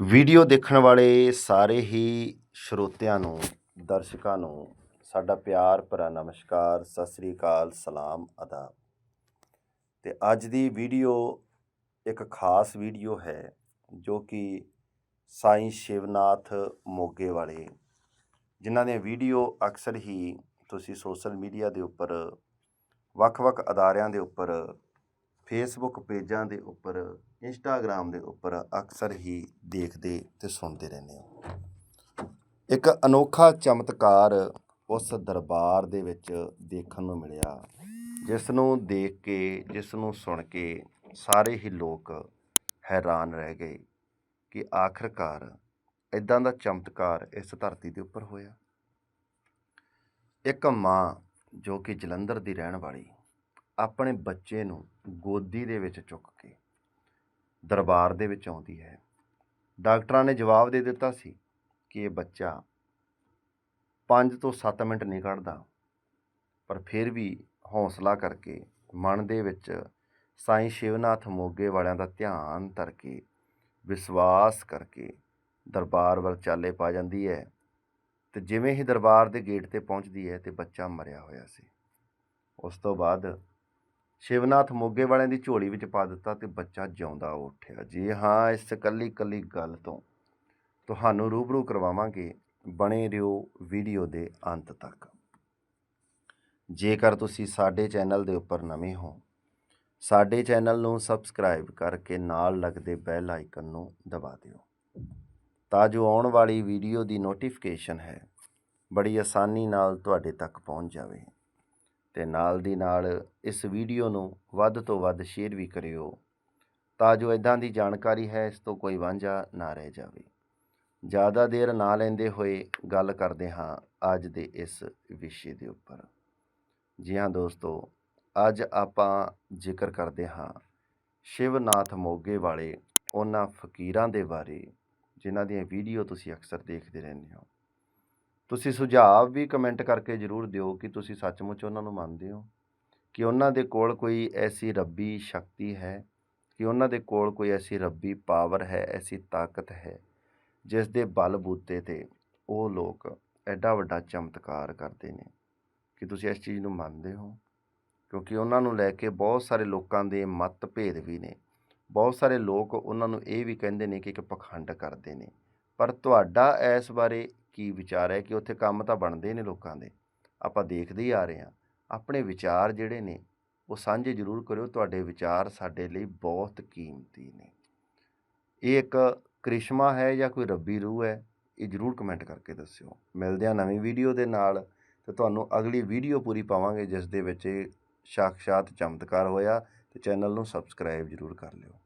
Video ਦੇਖਣ ਵਾਲੇ ਸਾਰੇ ਹੀ ਸਰੋਤਿਆਂ ਨੂੰ, ਦਰਸ਼ਕਾਂ ਨੂੰ ਸਾਡਾ ਪਿਆਰ ਭਰਾ ਨਮਸਕਾਰ, ਸਤਿ ਸ੍ਰੀ ਅਕਾਲ, ਸਲਾਮ ਅਦਾ ਤੇ ਅੱਜ ਦੀ ਵੀਡੀਓ ਇੱਕ ਖਾਸ ਵੀਡੀਓ ਹੈ, ਜੋ ਕਿ ਸਾਈਂ ਸ਼ਿਵਨਾਥ ਮੋਗੇ ਵਾਲੇ। ਜਿਨ੍ਹਾਂ ਦੀਆਂ ਵੀਡੀਓ ਅਕਸਰ ਹੀ ਤੁਸੀਂ ਸੋਸ਼ਲ ਮੀਡੀਆ ਦੇ ਉੱਪਰ, ਵੱਖ-ਵੱਖ ਅਦਾਰਿਆਂ ਦੇ ਉੱਪਰ ਫੇਸਬੁੱਕ ਪੇਜਾਂ ਦੇ ਉੱਪਰ ਇੰਸਟਾਗ੍ਰਾਮ ਦੇ ਉੱਪਰ ਅਕਸਰ ਹੀ ਦੇਖਦੇ ਤੇ ਸੁਣਦੇ ਰਹਿੰਦੇ ਹਾਂ। ਇੱਕ ਅਨੋਖਾ ਚਮਤਕਾਰ ਉਸ ਦਰਬਾਰ ਦੇ ਵਿੱਚ ਦੇਖਣ ਨੂੰ ਮਿਲਿਆ, ਜਿਸ ਨੂੰ ਦੇਖ ਕੇ, ਜਿਸ ਨੂੰ ਸੁਣ ਕੇ ਸਾਰੇ ਹੀ ਲੋਕ ਹੈਰਾਨ ਰਹਿ ਗਏ ਕਿ ਆਖਰਕਾਰ ਇਦਾਂ ਦਾ ਚਮਤਕਾਰ ਇਸ ਧਰਤੀ ਦੇ ਉੱਪਰ ਹੋਇਆ। ਇੱਕ ਮਾਂ ਜੋ ਕਿ ਜਲੰਧਰ ਦੀ ਰਹਿਣ ਵਾਲੀ ਆਪਣੇ ਬੱਚੇ ਨੂੰ ਗੋਦੀ ਦੇ ਵਿੱਚ ਚੁੱਕ ਕੇ ਦਰਬਾਰ ਦੇ ਵਿੱਚ ਆਉਂਦੀ ਹੈ। ਡਾਕਟਰਾਂ ਨੇ ਜਵਾਬ ਦੇ ਦਿੱਤਾ ਸੀ ਕਿ ਇਹ ਬੱਚਾ 5 ਤੋਂ 7 ਮਿੰਟ ਨਹੀਂ ਕੱਢਦਾ, ਪਰ ਫਿਰ ਵੀ ਹੌਸਲਾ ਕਰਕੇ ਮਨ ਦੇ ਵਿੱਚ ਸਾਈਂ ਸ਼ਿਵਨਾਥ ਮੋਗੇ ਵਾਲਿਆਂ ਦਾ ਧਿਆਨ ਧਰ ਕੇ ਵਿਸ਼ਵਾਸ ਕਰਕੇ ਦਰਬਾਰ ਵੱਲ ਚਾਲੇ ਪਾ ਜਾਂਦੀ ਹੈ ਤੇ ਜਿਵੇਂ ਹੀ ਦਰਬਾਰ ਦੇ ਗੇਟ ਤੇ ਪਹੁੰਚਦੀ ਹੈ ਤੇ ਬੱਚਾ ਮਰਿਆ ਹੋਇਆ ਸੀ। ਉਸ ਤੋਂ ਬਾਅਦ ਸ਼ਿਵਨਾਥ ਮੋਗੇ ਵਾਲਿਆਂ ਦੀ ਝੋਲੀ ਵਿੱਚ ਪਾ ਦਿੱਤਾ ਤੇ ਬੱਚਾ ਜਿਉਂਦਾ ਉੱਠਿਆ। ਜੀ ਹਾਂ, ਇਸ ਇਕੱਲੀ ਇਕੱਲੀ ਗੱਲ ਤੋਂ ਤੁਹਾਨੂੰ ਰੂਬਰੂ ਕਰਵਾਵਾਂਗੇ ਬਣੇ ਰਹੋ ਵੀਡੀਓ ਦੇ ਅੰਤ ਤੱਕ। ਜੇਕਰ ਤੁਸੀਂ ਸਾਡੇ ਚੈਨਲ ਦੇ ਉੱਪਰ ਨਵੇਂ ਹੋ, ਸਾਡੇ ਚੈਨਲ ਨੂੰ ਸਬਸਕ੍ਰਾਈਬ ਕਰਕੇ ਨਾਲ ਲੱਗਦੇ ਬੈਲ ਆਈਕਨ ਨੂੰ ਦਬਾ ਦਿਓ। ਤਾਂ ਜੋ ਆਉਣ ਵਾਲੀ ਵੀਡੀਓ ਦੀ ਨੋਟੀਫਿਕੇਸ਼ਨ ਹੈ, ਬੜੀ ਆਸਾਨੀ ਨਾਲ ਤੁਹਾਡੇ ਤੱਕ ਪਹੁੰਚ ਜਾਵੇ। ਤੇ ਨਾਲ ਦੀ ਨਾਲ ਇਸ ਵੀਡੀਓ ਨੂੰ ਵੱਧ ਤੋਂ ਵੱਧ ਸ਼ੇਅਰ ਵੀ ਕਰਿਓ ਤਾਂ ਜੋ ਇਦਾਂ ਦੀ ਜਾਣਕਾਰੀ ਹੈ, ਇਸ ਤੋਂ ਕੋਈ ਵਾਂਝਾ ਨਾ ਰਹਿ ਜਾਵੇ। ਜ਼ਿਆਦਾ ਦੇਰ ਨਾ ਲੈਂਦੇ ਹੋਏ ਗੱਲ ਕਰਦੇ ਹਾਂ ਅੱਜ ਦੇ ਇਸ ਵਿਸ਼ੇ ਦੇ ਉੱਪਰ। ਜੀ ਹਾਂ ਦੋਸਤੋ, ਅੱਜ ਆਪਾਂ ਜ਼ਿਕਰ ਕਰਦੇ ਹਾਂ ਸ਼ਿਵਨਾਥ ਮੋਗੇ ਵਾਲੇ ਉਹਨਾਂ ਫਕੀਰਾਂ ਦੇ ਬਾਰੇ, ਜਿਨ੍ਹਾਂ ਦੀਆਂ ਵੀਡੀਓ ਤੁਸੀਂ ਅਕਸਰ ਦੇਖਦੇ ਰਹਿੰਦੇ ਹੋ। ਤੁਸੀਂ ਸੁਝਾਅ ਵੀ ਕਮੈਂਟ ਕਰਕੇ ਜ਼ਰੂਰ ਦਿਓ ਕਿ ਤੁਸੀਂ ਸੱਚਮੁੱਚ ਉਹਨਾਂ ਨੂੰ ਮੰਨਦੇ ਹੋ। ਕਿ ਉਹਨਾਂ ਦੇ ਕੋਲ ਕੋਈ ਐਸੀ ਰੱਬੀ ਸ਼ਕਤੀ ਹੈ, ਕਿ ਉਹਨਾਂ ਦੇ ਕੋਲ ਕੋਈ ਐਸੀ ਰੱਬੀ ਪਾਵਰ ਹੈ, ਐਸੀ ਤਾਕਤ ਹੈ, ਜਿਸ ਦੇ ਬਲ ਬੂਤੇ ਤੇ ਉਹ ਲੋਕ ਐਡਾ ਵੱਡਾ ਚਮਤਕਾਰ ਕਰਦੇ ਨੇ। ਕਿ ਤੁਸੀਂ ਇਸ ਚੀਜ਼ ਨੂੰ ਮੰਨਦੇ ਹੋ? ਕਿਉਂਕਿ ਉਹਨਾਂ ਨੂੰ ਲੈ ਕੇ ਬਹੁਤ ਸਾਰੇ ਲੋਕਾਂ ਦੇ ਮਤਭੇਦ ਵੀ ਨੇ। ਬਹੁਤ ਸਾਰੇ ਲੋਕ ਉਹਨਾਂ ਨੂੰ ਇਹ ਵੀ ਕਹਿੰਦੇ ਨੇ ਕਿ ਇੱਕ ਪਖੰਡ ਕਰਦੇ ਨੇ। ਪਰ ਤੁਹਾਡਾ ਇਸ ਬਾਰੇ ਕੀ ਵਿਚਾਰ ਹੈ ਕਿ ਉੱਥੇ ਕੰਮ ਤਾਂ ਬਣਦੇ ਨੇ ਲੋਕਾਂ ਦੇ। ਆਪਾਂ ਦੇਖਦੇ ਹੀ ਆ ਰਹੇ ਹਾਂ। ਆਪਣੇ ਵਿਚਾਰ ਜਿਹੜੇ ਨੇ, ਉਹ ਸਾਂਝੇ ਜ਼ਰੂਰ ਕਰਿਓ। ਤੁਹਾਡੇ ਵਿਚਾਰ ਸਾਡੇ ਲਈ ਬਹੁਤ ਕੀਮਤੀ ਨੇ। ਇਹ ਇੱਕ ਕ੍ਰਿਸ਼ਮਾ ਹੈ ਜਾਂ ਕੋਈ ਰੱਬੀ ਰੂਹ ਹੈ, ਇਹ ਜ਼ਰੂਰ ਕਮੈਂਟ ਕਰਕੇ ਦੱਸਿਓ। ਮਿਲਦੇ ਹਾਂ ਨਵੀਂ ਵੀਡੀਓ ਦੇ ਨਾਲ ਤੇ ਤੁਹਾਨੂੰ ਅਗਲੀ ਵੀਡੀਓ ਪੂਰੀ ਪਾਵਾਂਗੇ, ਜਿਸ ਦੇ ਵਿੱਚ ਇਹ ਸਾਖਸ਼ਾਤ ਚਮਤਕਾਰ ਹੋਇਆ ਤੇ ਚੈਨਲ ਨੂੰ ਸਬਸਕ੍ਰਾਈਬ ਜ਼ਰੂਰ ਕਰ ਲਿਓ।